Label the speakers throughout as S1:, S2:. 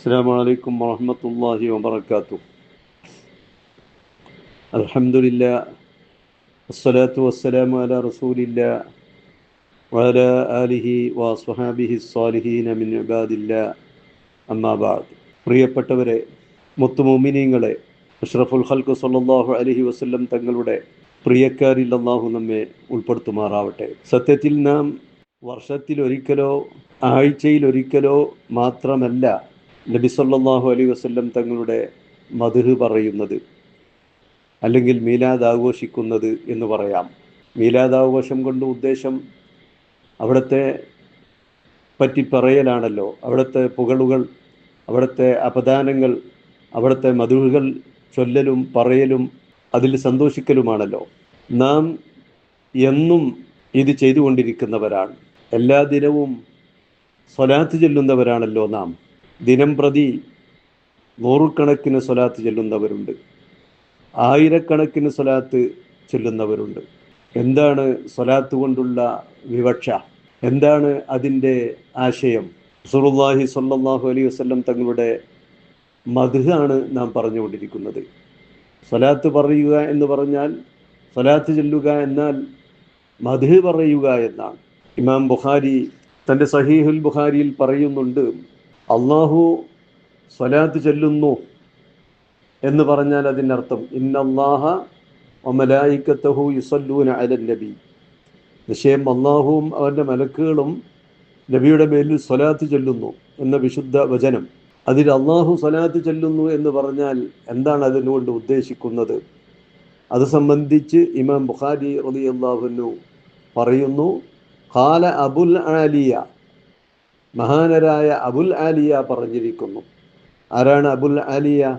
S1: السلام عليكم ورحمة الله وبركاته الحمد لله والصلاة والسلام على رسول الله وعلى آله وصحابه الصالحين من عباد الله أما بعد പ്രിയപ്പെട്ടവരെ മുത്തുമോമിനീങ്ങളെ അഷ്റഫുൽ ഖൽക്ക് സല്ലല്ലാഹു അലൈഹി വസല്ലം തങ്ങളുടെ പ്രിയക്കാരിൽ അള്ളാഹു നമ്മെ ഉൾപ്പെടുത്തുമാറാവട്ടെ സത്യത്തിൽ നാം വർഷത്തിൽ ഒരിക്കലോ ആഴ്ചയിൽ ഒരിക്കലോ മാത്രമല്ല നബി സല്ലാഹു അലൈ വസ്ല്ലം തങ്ങളുടെ മധുഹ് പറയുന്നത് അല്ലെങ്കിൽ മീലാദ് ആഘോഷിക്കുന്നത് എന്ന് പറയാം. മീലാദ് ആഘോഷം കൊണ്ട് ഉദ്ദേശം അവിടുത്തെ പറ്റി പറയലാണല്ലോ. അവിടുത്തെ പുകളുകൾ അവിടുത്തെ അപദാനങ്ങൾ അവിടുത്തെ മധുഹുകൾ ചൊല്ലലും പറയലും അതിൽ സന്തോഷിക്കലുമാണല്ലോ. നാം എന്നും ഇത് ചെയ്തുകൊണ്ടിരിക്കുന്നവരാണ്. എല്ലാ ദിനവും സ്വലാത്ത് ചെല്ലുന്നവരാണല്ലോ നാം. ദിനം പ്രതി നൂറുകണക്കിന് സ്വലാത്ത് ചെല്ലുന്നവരുണ്ട്. ആയിരക്കണക്കിന് സ്വലാത്ത് ചെല്ലുന്നവരുണ്ട്. എന്താണ് സ്വലാത്ത് കൊണ്ടുള്ള വിവക്ഷ? എന്താണ് അതിന്റെ ആശയം? സുറുല്ലാഹി സല്ലാഹു അലൈഹി വസ്ലം തങ്ങളുടെ മധുഹാണ് നാം പറഞ്ഞുകൊണ്ടിരിക്കുന്നത്. സ്വലാത്ത് പറയുക എന്ന് പറഞ്ഞാൽ സ്വലാത്ത് ചെല്ലുക എന്നാൽ മധു പറയുക എന്നാണ്. ഇമാം ബുഖാരി തന്റെ സഹീഹുൽ ബുഖാരിയിൽ പറയുന്നുണ്ട് അള്ളാഹു സ്വലാത്ത് ചൊല്ലുന്നു എന്ന് പറഞ്ഞാൽ അതിനർത്ഥം ഇന്നല്ലാഹ ഒമലായിക്കത്തഹു യുസല്ലൂന അലൻ നബി. നിശ്ചയം അള്ളാഹുവും അവന്റെ മലക്കുകളും നബിയുടെ മേലിൽ സ്വലാത്ത് ചൊല്ലുന്നു എന്ന വിശുദ്ധ വചനം. അതിൽ അള്ളാഹു സ്വലാത്ത് ചൊല്ലുന്നു എന്ന് പറഞ്ഞാൽ എന്താണ് അതിനുകൊണ്ട് ഉദ്ദേശിക്കുന്നത്? അത് സംബന്ധിച്ച് ഇമാം ബുഖാരി റലി അള്ളാഹുനു പറയുന്നു ഖാല അബുൽ ആലിയ മഹാനരായ അബുൽ ആലിയ പറഞ്ഞിരിക്കുന്നു. ആരാണ് അബുൽ ആലിയ?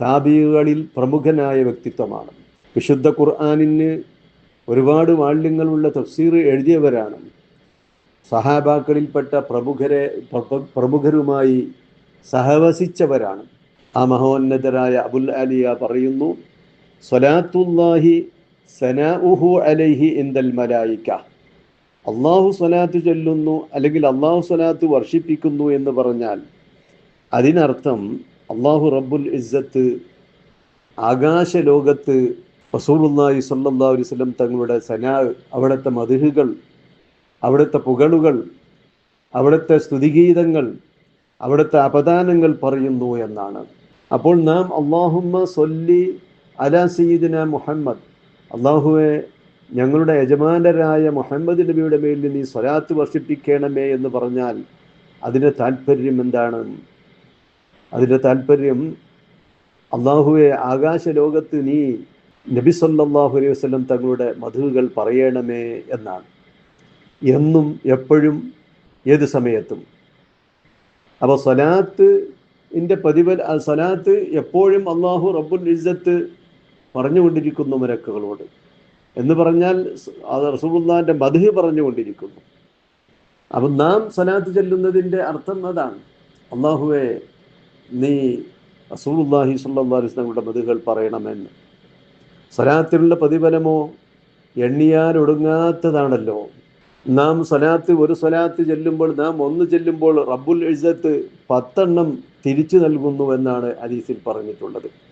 S1: താബികളിൽ പ്രമുഖനായ വ്യക്തിത്വമാണ്. വിശുദ്ധ ഖുർആാനിന് ഒരുപാട് വാള്യങ്ങളുള്ള തഫ്സീർ എഴുതിയവരാണ്. സഹാബാക്കളിൽപ്പെട്ട പ്രമുഖരെ പ്രമുഖരുമായി സഹവസിച്ചവരാണ്. ആ മഹോന്നതരായ അബുൽ അലിയ പറയുന്നു സ്വലാത്തുല്ലാഹി സനാഉഹു അലൈഹി ഇന്ദൽ മലായിക്ക അള്ളാഹു സ്വലാത്ത് ചൊല്ലുന്നു അല്ലെങ്കിൽ അള്ളാഹു സ്വലാത്ത് വർഷിപ്പിക്കുന്നു എന്ന് പറഞ്ഞാൽ അതിനർത്ഥം അള്ളാഹു റബ്ബുൽ ഇസ്സത്ത് ആകാശ ലോകത്ത് റസൂലുല്ലാഹി സല്ലാ വസ്ലം തങ്ങളുടെ സനാ അവിടുത്തെ മധുഹുകൾ അവിടുത്തെ പുകളുകൾ അവിടുത്തെ സ്തുതിഗീതങ്ങൾ അവിടുത്തെ അപദാനങ്ങൾ പറയുന്നു എന്നാണ്. അപ്പോൾ നാം അള്ളാഹുമ്മ സൊല്ലി അല സയ്യിദിന മുഹമ്മദ് അള്ളാഹുവെ ഞങ്ങളുടെ യജമാനരായ മുഹമ്മദ് നബിയുടെ മേലിൽ നീ സ്വലാത്ത് വർഷിപ്പിക്കണമേ എന്ന് പറഞ്ഞാൽ അതിന്റെ താല്പര്യം എന്താണ്? അതിന്റെ താല്പര്യം അള്ളാഹുവെ ആകാശ ലോകത്ത് നീ നബി സല്ലാഹു അലൈഹി വസ്ലം തങ്ങളുടെ മധുകൾ പറയണമേ എന്നാണ്. എന്നും എപ്പോഴും ഏത് സമയത്തും. അപ്പോൾ സ്വലാത്ത് ഇന്റെ പ്രതിഫല സ്വലാത്ത് എപ്പോഴും അള്ളാഹു റബ്ബുൽ ഇസ്സത്ത് പറഞ്ഞുകൊണ്ടിരിക്കുന്നു മരക്കുകളോട് എന്ന് പറഞ്ഞാൽ അത് റസൂബുല്ലാന്റെ മധു പറഞ്ഞുകൊണ്ടിരിക്കുന്നു. അപ്പം നാം സലാത്ത് ചെല്ലുന്നതിന്റെ അർത്ഥം അതാണ്. അള്ളാഹുവെ നീ റസൂലുല്ലാഹി സല്ലാ മധുകൾ പറയണമെന്ന്. സലാത്തിനുള്ള പ്രതിഫലമോ എണ്ണിയാൽ ഒടുങ്ങാത്തതാണല്ലോ. നാം സലാത്ത് ഒരു സലാത്ത് ചെല്ലുമ്പോൾ നാം ഒന്ന് ചെല്ലുമ്പോൾ റബ്ബുൽ എഴുതത്ത് പത്തെണ്ണം തിരിച്ചു നൽകുന്നു എന്നാണ് ഹദീസിൽ പറഞ്ഞിട്ടുള്ളത്.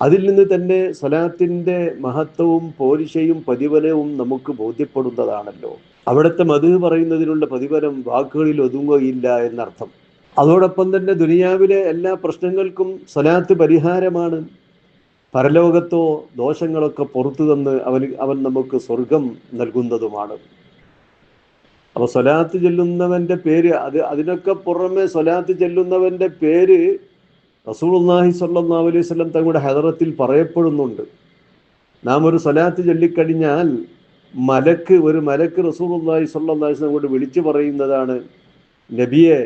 S1: അതിൽ നിന്ന് തന്നെ സ്വലാത്തിന്റെ മഹത്വവും പോരിശയും പ്രതിഫലവും നമുക്ക് ബോധ്യപ്പെടുന്നതാണല്ലോ. അവിടുത്തെ മധു പറയുന്നതിനുള്ള പ്രതിഫലം വാക്കുകളിൽ ഒതുങ്ങുകയില്ല എന്നർത്ഥം. അതോടൊപ്പം തന്നെ ദുനിയാവിലെ എല്ലാ പ്രശ്നങ്ങൾക്കും സ്വലാത്ത് പരിഹാരമാണ്. പരലോകത്തോ ദോഷങ്ങളൊക്കെ പുറത്തു തന്ന് അവൻ അവൻ നമുക്ക് സ്വർഗം നൽകുന്നതുമാണ്. അപ്പൊ സ്വലാത്ത് ചെല്ലുന്നവന്റെ പേര് അത് അതിനൊക്കെ പുറമെ സ്വലാത്ത് ചെല്ലുന്നവന്റെ പേര് റസൂൽഹി സല്ലാ അലൈഹി തങ്ങളുടെ ഹദറത്തിൽ പറയപ്പെടുന്നുണ്ട്. നാം ഒരു സലാത്ത് ചൊല്ലിക്കഴിഞ്ഞാൽ മലക്ക് ഒരു മലക്ക് റസൂൽഹി സല്ലാ കൊണ്ട് വിളിച്ചു പറയുന്നതാണ് നബിയെ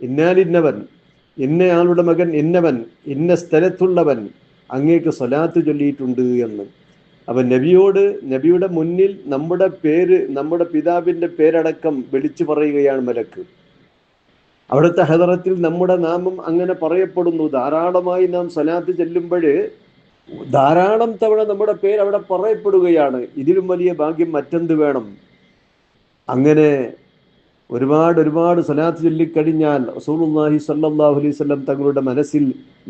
S1: ഇന്നാലിന്നവൻ ഇന്നയാളുടെ മകൻ ഇന്നവൻ ഇന്ന സ്ഥലത്തുള്ളവൻ അങ്ങേക്ക് സ്വലാത്ത് ചൊല്ലിയിട്ടുണ്ട് എന്ന്. അവൻ നബിയോട് നബിയുടെ മുന്നിൽ നമ്മുടെ പേര് നമ്മുടെ പിതാവിന്റെ പേരടക്കം വിളിച്ചു പറയുകയാണ് മലക്ക്. അവിടുത്തെ ഹദറത്തിൽ നമ്മുടെ നാമം അങ്ങനെ പറയപ്പെടുന്നു. ധാരാളമായി നാം സലാത്ത് ചെല്ലുമ്പോൾ ധാരാളം തവണ നമ്മുടെ പേര് അവിടെ പറയപ്പെടുകയാണ്. ഇതിലും വലിയ ഭാഗ്യം മറ്റെന്ത് വേണം? അങ്ങനെ ഒരുപാട് ഒരുപാട് സലാത്ത് ചൊല്ലിക്കഴിഞ്ഞാൽ റസൂലുള്ളാഹി സല്ലാഹു അലൈഹി വസല്ലം തങ്ങളുടെ മനസ്സിൽ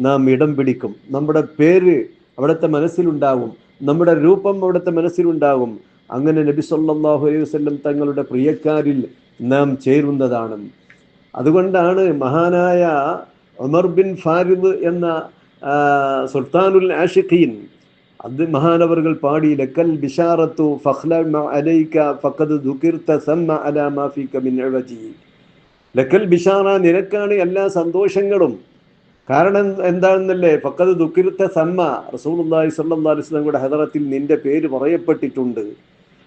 S1: നാം ഇടം പിടിക്കും. നമ്മുടെ പേര് അവിടുത്തെ മനസ്സിലുണ്ടാകും നമ്മുടെ രൂപം അവിടുത്തെ മനസ്സിലുണ്ടാകും അങ്ങനെ നബി സല്ലല്ലാഹു അലൈഹി വസല്ലം തങ്ങളുടെ പ്രിയക്കാരിൽ നാം ചേരുന്നതാണ്. അതുകൊണ്ടാണ് മഹാനായ ഒമർ ബിൻ ഫാരിദ് എന്ന സുൽത്താനുൽ ആഷിഖീൻ അത് മഹാനവറുകൾ പാടി ലക്കൽ ബിഷാറത്തു അലൈക ഫഖദ് ദുകിർത സമ്മ അലാ മാ ഫീക മിൻ ഇവജി ലക്കൽ ബിഷാറ നിനക്കാണ് എല്ലാ സന്തോഷങ്ങളും. കാരണം എന്താണെന്നല്ലേ? ഫക്കത് ദുഃഖിരുത്ത സമ്മ സ്വല്ലല്ലാഹു അലൈഹി വസല്ലമയുടെ ഹദറത്തിൽ നിന്റെ പേര് പറയപ്പെട്ടിട്ടുണ്ട്.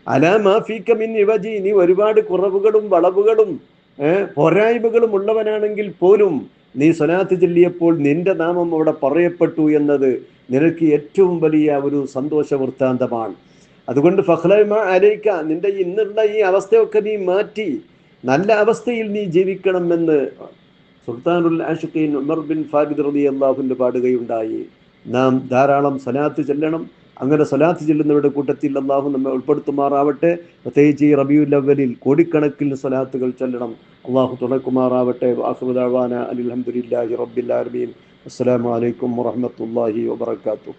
S1: അലാ മാ ഫീക മിൻ ഇവജി നീ ഒരുപാട് കുറവുകളും വളവുകളും പോരായ്മകളും ഉള്ളവനാണെങ്കിൽ പോലും നീ സ്വലാത്ത് ചൊല്ലിയപ്പോൾ നിന്റെ നാമം അവിടെ പറയപ്പെട്ടു എന്നത് നിനക്ക് ഏറ്റവും വലിയ ഒരു സന്തോഷ വൃത്താന്തമാണ് അതുകൊണ്ട് ഫഹ്ലൈമ അലൈക്ക നിന്റെ ഇന്നുള്ള ഈ അവസ്ഥയൊക്കെ നീ മാറ്റി നല്ല അവസ്ഥയിൽ നീ ജീവിക്കണമെന്ന് സുൽത്താനുൽ ആഷുഖീൻ ഉമർ ബിൻ ഫാരിദ് റബി അള്ളാഹുവിന്റെ പാടുകയുണ്ടായി. നാം ധാരാളം സ്വലാത്ത് ചെല്ലണം. അങ്ങനെ സ്വലാത്ത് ചെല്ലുന്നവരുടെ കൂട്ടത്തിൽ അള്ളാഹു നമ്മെ ഉൾപ്പെടുത്തുമാറാവട്ടെ. പ്രത്യേകിച്ച് ഈ റബിയുൽ അവലിൽ കോടിക്കണക്കിന് സ്വലാത്തുകൾ ചെല്ലണം. അള്ളാഹു തുണക്കുമാറാവട്ടെ. വാസുദാവാന അലഹമുല്ലാഹി റബ്ബിൽ ആലമീൻ. അസ്സലാമു അലൈക്കും വറഹ്മത്തുള്ളാഹി വബറകാതുഹു.